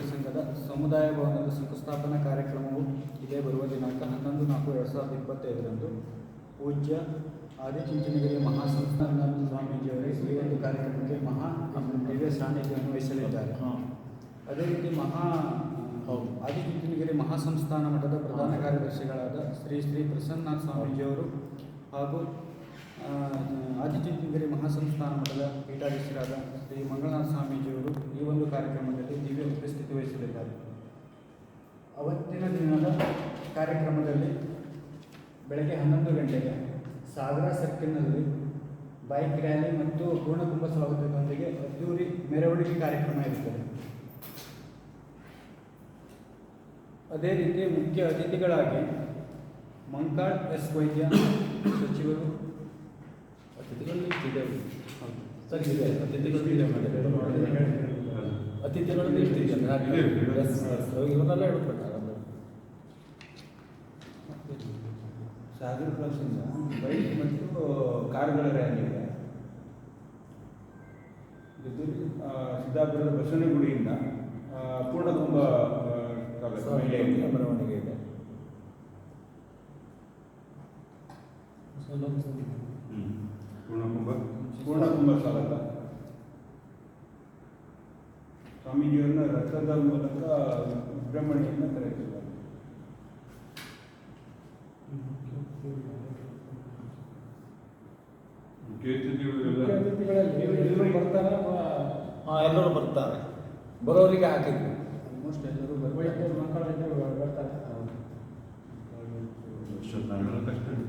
ಸಂಘದ ಸಮುದಾಯ ಭವನದ ಶಂಕುಸ್ಥಾಪನಾ ಕಾರ್ಯಕ್ರಮವು ಇದೇ ಬರುವ ದಿನಾಂಕ ಹನ್ನೊಂದು ನಾಲ್ಕು ಎರಡು ಸಾವಿರದ ಇಪ್ಪತ್ತೈದರಂದು ಪೂಜ್ಯ ಆದಿಚುಂಚನಗಿರಿ ಮಹಾಸಂಸ್ಥಾನ ಸ್ವಾಮೀಜಿಯವರೇ ಈ ಒಂದು ಕಾರ್ಯಕ್ರಮಕ್ಕೆ ಮಹಾ ದಿವ್ಯ ಸಾನ್ನಿಧ್ಯವನ್ನು ವಹಿಸಲಿದ್ದಾರೆ ಅದೇ ರೀತಿ ಮಹಾ. ಆದಿಚುಂಚನಗಿರಿ ಮಹಾಸಂಸ್ಥಾನ ಮಠದ ಪ್ರಧಾನ ಕಾರ್ಯದರ್ಶಿಗಳಾದ ಶ್ರೀ ಶ್ರೀ ಪ್ರಸನ್ನನಾಥ್ ಸ್ವಾಮೀಜಿಯವರು ಹಾಗೂ ಆದಿಚುಂಚನಗಿರಿ ಮಹಾಸಂಸ್ಥಾನ ಮಠದ ಪೀಠಾಧೀಶರಾದ ಶ್ರೀ ಮಂಗಳನಾಥ ಸ್ವಾಮೀಜಿಯವರು ಈ ಒಂದು ಕಾರ್ಯಕ್ರಮದಲ್ಲಿ ದಿವ್ಯ ಉಪಸ್ಥಿತಿ ವಹಿಸಲಿದ್ದಾರೆ ಅವತ್ತಿನ ದಿನದ ಕಾರ್ಯಕ್ರಮದಲ್ಲಿ ಬೆಳಗ್ಗೆ ಹನ್ನೊಂದು ಗಂಟೆಗೆ ಸಾಗರ ಸರ್ಕಲ್ನಲ್ಲಿ ಬೈಕ್ ರ್ಯಾಲಿ ಮತ್ತು ಪೂರ್ಣಕುಂಭ ಸ್ವಾಗತದೊಂದಿಗೆ ಅದ್ದೂರಿ ಮೆರವಣಿಗೆ ಕಾರ್ಯಕ್ರಮ ಇರುತ್ತದೆ. ಅದೇ ರೀತಿ ಮುಖ್ಯ ಅತಿಥಿಗಳಾಗಿ ಮಂಕಾಳ್ ಎಸ್ ವೈದ್ಯ ಸಚಿವರು ಅತಿಥಿಗಳು ಇಷ್ಟಿದೆ ಸರಿ ಇದೆ ಅತಿಥಿಗಳು ಇದೆ ಮಾಡಿದ್ದಾರೆ ಅತಿಥಿಗಳು ಇವರೆಲ್ಲ ಇವನ್ನೆಲ್ಲ ಹೇಳ್ಕೊಟ್ಟಾರ ಸಾಗರ್ ಕ್ರಾಸಿಂದ ಬೈಕ್ ಮತ್ತು ಕಾರ್ಗಳ ರ್ಯಾಲಿ ಇದೆ. ಇದು ಆ, ಸಿದ್ದಾಪುರದ ಬಸವನಗುಡಿಯಿಂದ ಪೂರ್ಣ ಪೂರ್ಣಕುಂಭ ಮಹಿಳೆಯರಿಗೆ. ಮೆರವಣಿಗೆ ಇದೆ. ಪೂರ್ಣಕುಂಭ ಪೂರ್ಣಕುಂಭ ಸ್ವಾಗತ. ಸ್ವಾಮೀಜಿಯವರನ್ನ ರಥದ ಮೂಲಕ ವಿಜೃಂಭಣೆಯನ್ನು ಕರೆಯುತ್ತಿದ್ದಾರೆ ಅತಿಥಿಗಳಲ್ಲಿ ಎಲ್ಲರೂ ಬರ್ತಾರೆ ಆ ಎಲ್ಲರೂ ಬರ್ತಾರೆ. ಬರೋರಿಗೆ ಹಾಕಿದ್ವಿ. ಆಲ್ಮೋಸ್ಟ್ ಎಲ್ಲರೂ ಬರ್ತಾರೆ. ಮಕ್ಕಳು ಬರ್ತಾರೆ. ನಾವೆಲ್ಲ ತಕ್ಷಣ